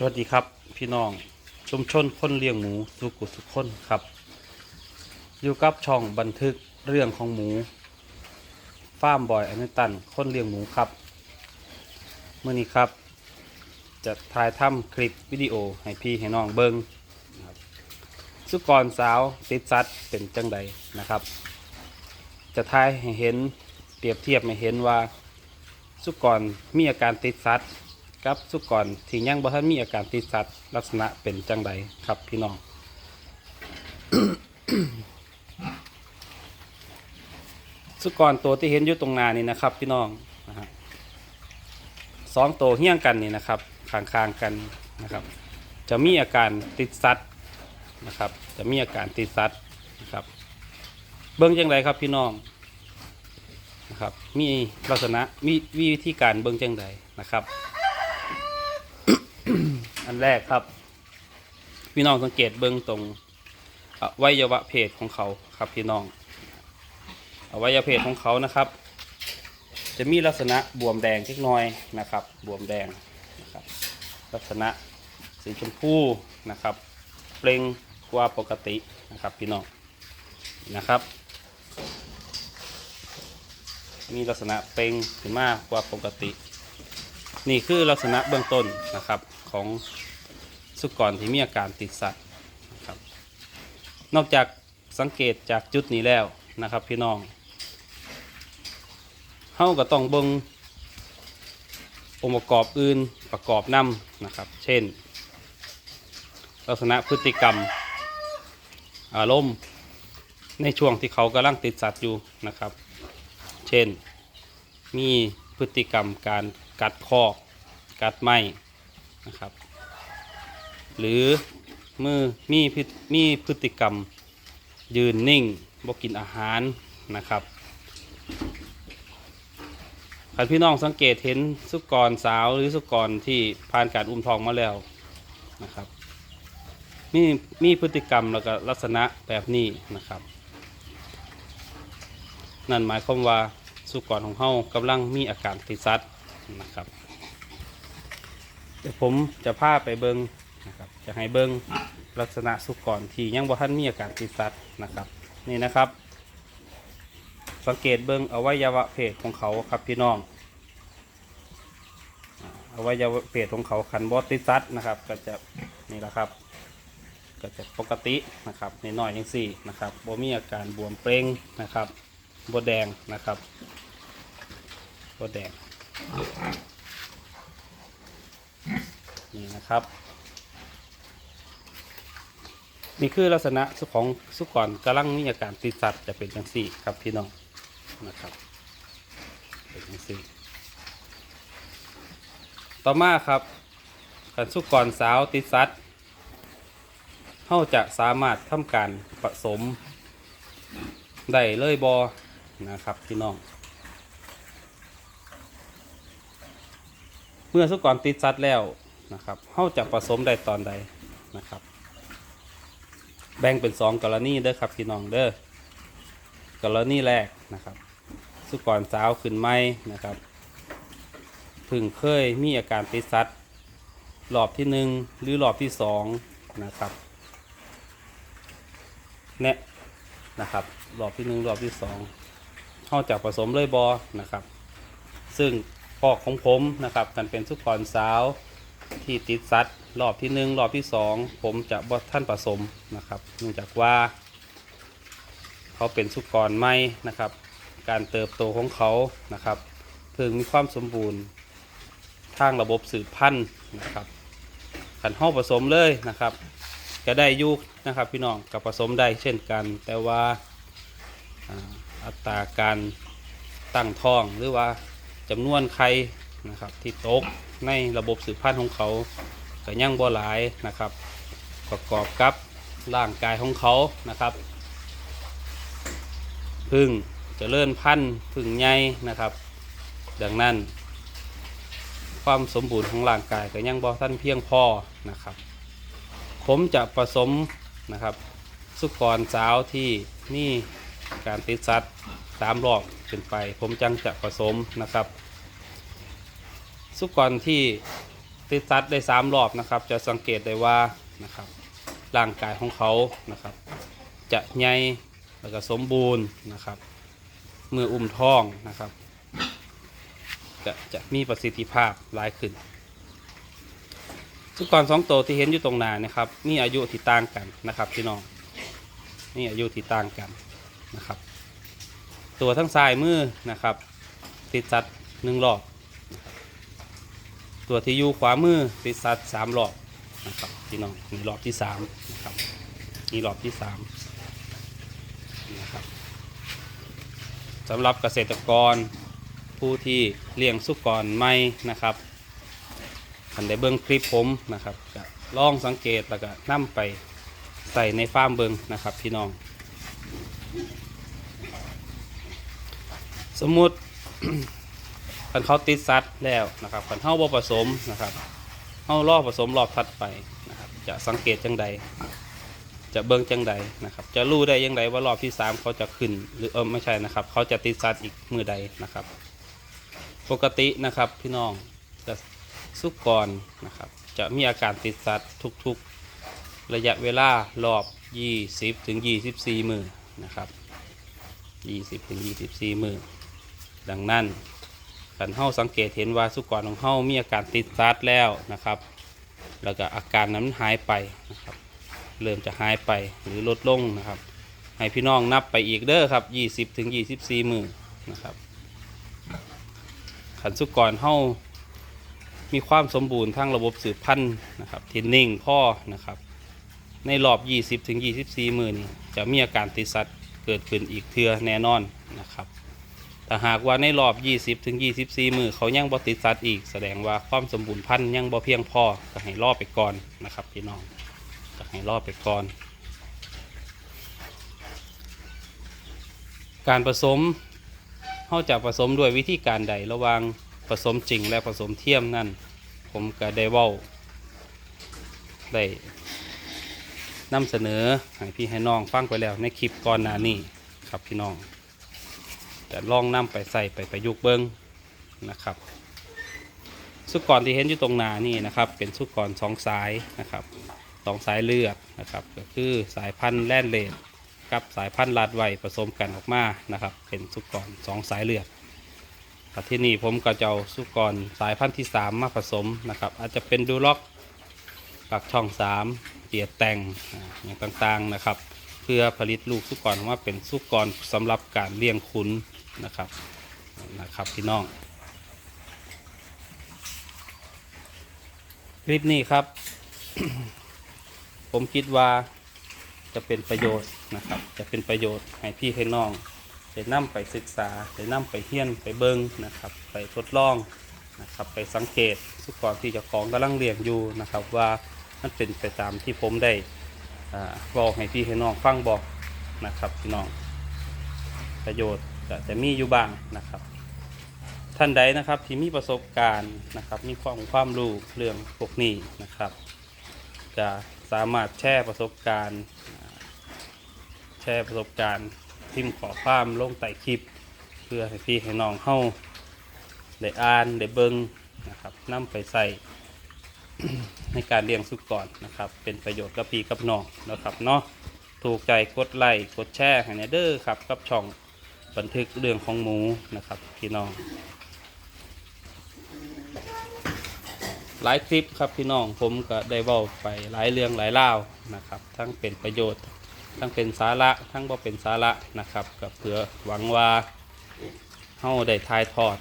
สวัสดีครับพี่น้องชุมชนคนเลี้ยงหมูสุกุสุคนครับ อยู่กับช่องบันทึกเรื่องของหมูฟาร์มบอยอเนตันคนเลี้ยงหมูครับเมื่อนี้ครับ จะถ่ายทำคลิปวิดีโอให้พี่ให้น้องเบิงนะครับสุกรสาวติดสัตว์เป็นจังใดนะครับ จะถ่ายให้เห็นเปรียบเทียบให้เห็นว่า สุกรมีอาการติดสัตว์ กับสุกรที่ยังบ่ทันมีอาการติดสัตว์ลักษณะเป็นจังใดครับพี่น้องสุกรตัวที่เห็นอยู่ตรงหน้านี่นะครับ พี่น้องนะฮะสองตัวเฮี้ยงกันนี่นะครับข้างกันนะครับ จะมีอาการติดสัตว์นะครับ จะมีอาการติดสัตว์นะครับ เบิ้องจังไรครับพี่น้องนะครับ มีลักษณะมีวิธีการเบิ้องจังใดนะครับ อันแรกครับ พี่น้องสังเกตเบื้องตรงอวัยวะเพศของเขาครับพี่น้องอวัยวะเพศของเขานะครับ จะมีลักษณะบวมแดงเล็กน้อยนะครับ บวมแดงนะครับ ลักษณะสีชมพูนะครับ เปล่งกว่าปกตินะครับพี่น้องนะครับ มีลักษณะเปล่งขึ้นมากกว่าปกติ นี่คือลักษณะเบื้องต้นนะครับของสุกรที่มีอาการติดสัตว์นะครับ นอกจากสังเกตจากจุดนี้แล้วนะครับ พี่น้องเฮาก็ต้องเบิงองค์ประกอบอื่นประกอบนำนะครับ เช่น ลักษณะพฤติกรรม อารมณ์ในช่วงที่เขากำลังติดสัตว์อยู่นะครับ เช่น มีพฤติกรรมการ กัดคอกกัดไม้นะครับ หรือมือมีพมีพฤติกรรมยืนนิ่งบ่กินอาหารนะครับถ้าพี่น้องสังเกตเห็นสุกรสาวหรือสุกรที่ผ่านการอุ้มทองมาแล้วนะครับ มีมีพฤติกรรมแล้วก็ลักษณะแบบนี้นะครับ นั่นหมายความว่าสุกรของเฮากำลังมีอาการติดสัตว์ นะครับ เดี๋ยวผมจะพาไปเบิงนะครับจะให้เบิงลักษณะสุกรที่ยังบ่ทันมีอาการติดสัตว์นะครับ นี่นะครับ สังเกตเบิงอวัยวะเพศของเขาครับพี่น้องอวัยวะเพศของเขาคันบอติดสัตว์นะครับ ก็จะนี่แหละครับก็จะปกตินะครับในน้อยยังสี่นะครับบ่มีอาการบวมเปร่งนะครับบวแดงนะครับบวแดง นี่นะครับ นี่คือลักษณะของสุกรกำลังมีอาการติดสัตว์จะเป็นจังสี่ครับพี่น้องนะครับเป็นจังสี่ ต่อมาครับการสุกรสาวติดสัตว์เขาจะสามารถทำการผสมได้เลยบอนะครับพี่น้อง เมื่อสุกรติดสัตว์แล้วนะครับเขาจะผสมได้ตอนใดนะครับ แบ่งเป็นสองกรณีเด้อครับพี่น้องเด้อกรณีแรกนะครับ สุกรสาวขึ้นไหมนะครับพึ่งเคยมีอาการติดสัตว์รอบที่หนึ่งหรือรอบที่สองนะครับเนี่ยนะครับรอบที่หนึ่งรอบที่สองเข้าจะผสมเลยบอนะครับ ซึ่ง พอกของผมนะครับกันเป็นสุกรสาวที่ติดสัตว์รอบที่หนึ่งรอบที่สองผมจะบดท่านผสมนะครับเนื่องจากว่า เขาเป็นสุกรไม่นะครับ การเติบโตของเขานะครับเพิ่งมีความสมบูรณ์ทางระบบสืบพันธุ์นะครับขันห้อผสมเลยนะครับก็ได้ยุกนะครับพี่น้องกับผสมได้เช่นกัน แต่ว่าอ่าอัตราการตั้งท้องหรือว่า จำนวนไข่นะครับที่ตกในระบบสืบพันธุ์ของเขาก็ยังบ่หลายนะครับ ประกอบกับร่างกายของเขานะครับ พึ่งจะเลื่อนพันธุ์พึ่งใหญ่นะครับ ดังนั้น ความสมบูรณ์ของร่างกายก็ยังบ่ท่านเพียงพอนะครับ ผมจะผสมนะครับ สุกรสาวที่มีการติดสัตว์ สามรอบขึ้นไป ผมจังจะผสมนะครับ สุกรที่ติดซัดได้สามรอบนะครับ จะสังเกตได้ว่านะครับร่างกายของเขานะครับ จะใหญ่แล้วก็สมบูรณ์นะครับมืออุ้มท้องนะครับ จะจะมีประสิทธิภาพหลายขึ้นสุกรสองตัวที่เห็นอยู่ตรงหน้านะครับ มีอายุที่ต่างกันนะครับพี่น้องนี่อายุที่ต่างกันนะครับ ตัวทั้งซ้ายมือนะครับ ติดซัดหนึ่งรอบตัวที่อยู่ขวามือติดซัดสามรอบนะครับพี่น้องมีรอบที่สามนะครับมีรอบที่สามนะครับสำหรับเกษตรกรผู้ที่เลี้ยงสุกรไม่นะครับทันได้เบิ้งคลิปผมนะครับก็ลองสังเกตแล้วก็นำไปใส่ในฟาร์มเบิงนะครับพี่น้อง สมมุติคันเขาติดสัตว์แล้วนะครับคันเฮาบ่ผสมนะครับเฮารอบผสมรอบถัดไปนะครับ จะสังเกตจังใด จะเบิ่งจังใดนะครับ จะรู้ได้ยังไงว่ารอบที่สามเขาจะขึ้น หรือเออไม่ใช่นะครับ เขาจะติดสัตว์อีกมือใดนะครับ ปกตินะครับพี่น้องจะสุกรนะครับ จะมีอาการติดสัตว์ทุกๆ ระยะเวลารอบ 20ถึง24 มือนะครับ 20ถึง24 มือ ดังนั้นขันเฮาสังเกตเห็นว่าสุกรของเฮามีอาการติดซัดแล้วนะครับ แล้วก็อาการนั้นหายไปนะครับ เริ่มจะหายไปหรือลดลงนะครับ ให้พี่น้องนับไปอีกเด้อครับ 20ถึง24 มือนะครับขันสุกรเฮามีความสมบูรณ์ทั้งระบบสืบพันธุ์นะครับที่นิ่งพ่อนะครับ ในรอบ 20ถึง24 มือนี่จะมีอาการติดสัตว์เกิดขึ้นอีกเทือแน่นอนนะครับ ถ้าหากว่าในรอบ 20ถึง24 มือเขายังบ่ติดสัตว์อีก แสดงว่าความสมบูรณ์พันธุ์ยังบ่เพียงพอก็ให้รอไปก่อนนะครับพี่น้องก็ให้รอไปก่อน การผสมเขาจะผสมด้วยวิธีการใดระหว่างผสมจริงและผสมเทียมนั่น ผมก็ได้เว้าได้นำเสนอให้พี่ให้น้องฟังไปแล้วในคลิปก่อนหน้านี้ครับพี่น้อง จะลองนำไปใส่ไปประยุกต์เบิ้งนะครับ สุกรที่เห็นอยู่ตรงหนานี่นะครับ เป็นสุกรสองสายนะครับสองสายเลือดนะครับ ก็คือสายพันธุ์แลนเลดกับสายพันธุ์ลาดไวผสมกันออกมานะครับ เป็นสุกรสองสายเลือดแต่ที่นี่ผมก็จะเอาสุกรสายพันธุ์ที่สามมาผสมนะครับ อาจจะเป็นดูล็อกปักช่องสามเตียแต่งอ่าอย่างต่างๆนะครับ เพื่อผลิตลูกสุกรออกมาเป็นสุกรสำหรับการเลี้ยงขุน นะครับนะครับพี่น้อง คลิปนี้ครับ ผมคิดว่าจะเป็นประโยชน์นะครับ จะเป็นประโยชน์ให้พี่ให้น้องได้นำไปศึกษาได้นำไปเฮียนไปเบิ้งนะครับ ไปทดลองนะครับ ไปสังเกตสุกรที่เจ้าของกำลังเลี้ยงอยู่นะครับ ว่ามันเป็นไปตามที่ผมได้อบอกให้พี่ให้น้องฟังบอกนะครับพี่น้องประโยชน์ ก็จะมีอยู่บ้างนะครับ ท่านใดนะครับที่มีประสบการณ์นะครับมีความความรู้เรื่องพวกนี้นะครับจะสามารถแชร์ประสบการณ์ แชร์ประสบการณ์พิมพ์ขอความลงใต้คลิป เพื่อให้พี่ให้น้องเข้าได้อ่านได้เบิงนะครับนำไปใส่ในการเลี้ยงสุกรนะครับ เป็นประโยชน์กับพี่กับน้องนะครับเนาะถูกใจกดไลค์กดแชร์ให้แนเด้อครับกับช่อง บันทึกเรื่องของหมูนะครับพี่น้อง หลายคลิปครับพี่น้องผมก็ได้เว้าไปหลายเรื่องหลายเล่านะครับ ทั้งเป็นประโยชน์ ทั้งเป็นสาระทั้งบ่เป็นสาระนะครับกับเพื่อหวังว่าเฮาได้ทายทอด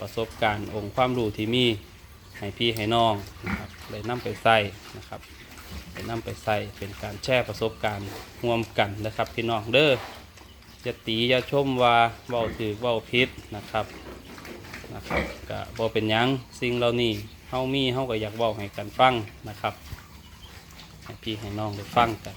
ประสบการณ์องค์ความรู้ที่มีให้พี่ให้น้องนะครับเลยนำไปใส่นะครับเลยนำไปใส่เป็นการแชร์ประสบการณ์ร่วมกันนะครับพี่น้องเด้อ จะตีอย่าชมว่าเว้าถือเว้าพิษนะครับนะครับก็บ่เป็นหยังสิ่งเหล่านี้เฮามีเฮาก็อยากเว้าให้กันฟังนะครับให้พี่ให้น้องได้ฟังกัน